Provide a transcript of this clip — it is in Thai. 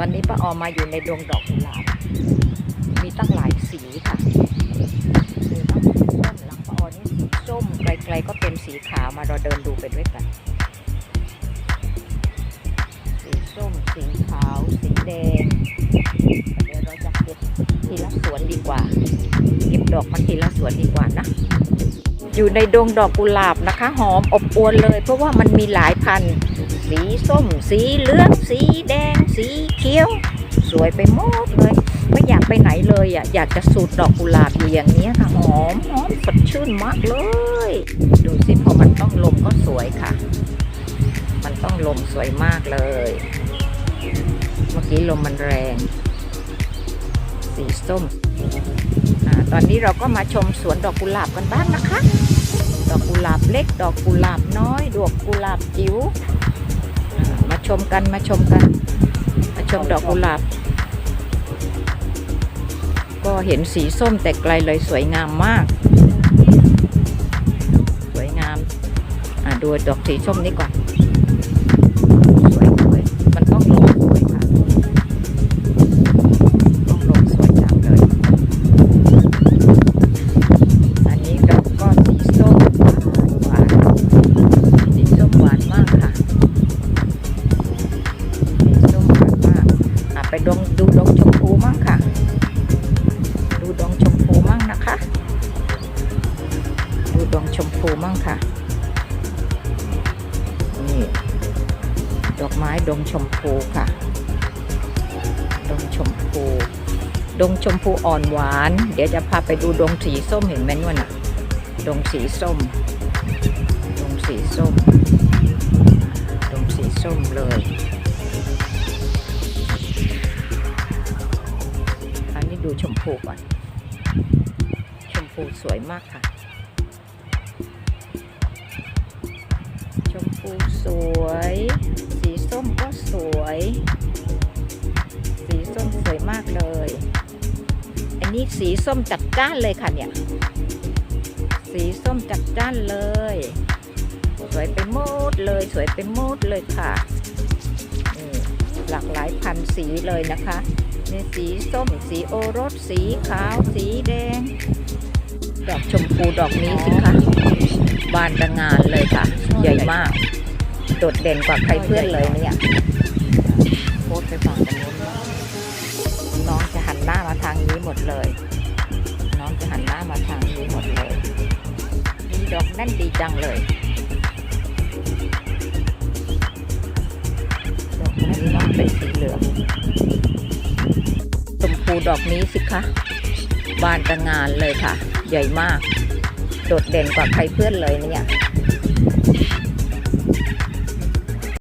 ตอนนี้ป้าออมาอยู่ในดวงดอกกุหลาบมีตั้งหลายสีค่ะมีตั้งสีส้มหลังป้าออนี่สีส้มไกลๆก็เป็นสีขาวมาเราเดินดูไปด้วยกัน สีส้มสีขาว สีแดงเดี๋ยวเราจะเก็บทีละสวนดีกว่า เก็บดอกมันทีละสวนดีกว่านะอยู่ในดงดอกกุหลาบนะคะ หอมอบอวลเลย เพราะว่ามันมีหลายพันธุ์ สีส้ม สีเหลือง สีแดง สีเขียว สวยไปหมดเลย ไม่อยากไปไหนเลยอะ อยากจะสูดดอกกุหลาบอยู่อย่างนี้ค่ะ หอมหอมสดชื่นมากเลย ดูสิพอมันต้องลมก็สวยค่ะ มันต้องลมสวยมากเลย เมื่อกี้ลมมันแรง สีส้มอตอนนี้เราก็มาชมสวนดอกกุหลาบกันบ้างนะคะดอกกุหลาบเล็ก ดอกกุหลาบน้อย ดอกกุหลาบจิ๋ว ชมกันมาชมกัน มาชมดอกกุหลาบ ก็เห็นสีส้มแต่ไกลเลยสวยงามมาก สวยงาม อ่าดูดอกสีส้มนี้ก่อน ไม้ดงชมพูค่ะ ดงชมพู ดงชมพูอ่อนหวาน เดี๋ยวจะพาไปดูดงสีส้มเห็นไหมนู่นน่ะดงสีส้ม ดงสีส้ม ดงสีส้มเลย อันนี้ดูชมพูก่อน ชมพูสวยมากค่ะชมพูสวย วยสีส้มสวยมากเลย อันนี้สีส้มจัดจ้านเลยค่ะเนี่ย สีส้มจัดจ้านเลย สวยไปหมดเลยสวยไปหมดเลยค่ะหลากหลายพันสีเลยนะคะนี่สีส้มสีโอรส สีขาว สีแดง ดอกชมพูดอกนี้สิคะบานระงานเลยค่ะ ใหญ่มาก โดดเด่นกว่าใครเพื่อนเลยเนี่ย โพสต์ไปฝั่งตรงนู้นน้องจะหันหน้ามาทางนี้หมดเลย น้องจะหันหน้ามาทางนี้หมดเลยมีดอกแน่นดีจังเลยดอกนี้น้องเป็นสีเหลืองชมพูดอกนี้สิคะบานระงานเลยค่ะ ใหญ่มาก โดดเด่นกว่าใครเพื่อนเลยเนี่ย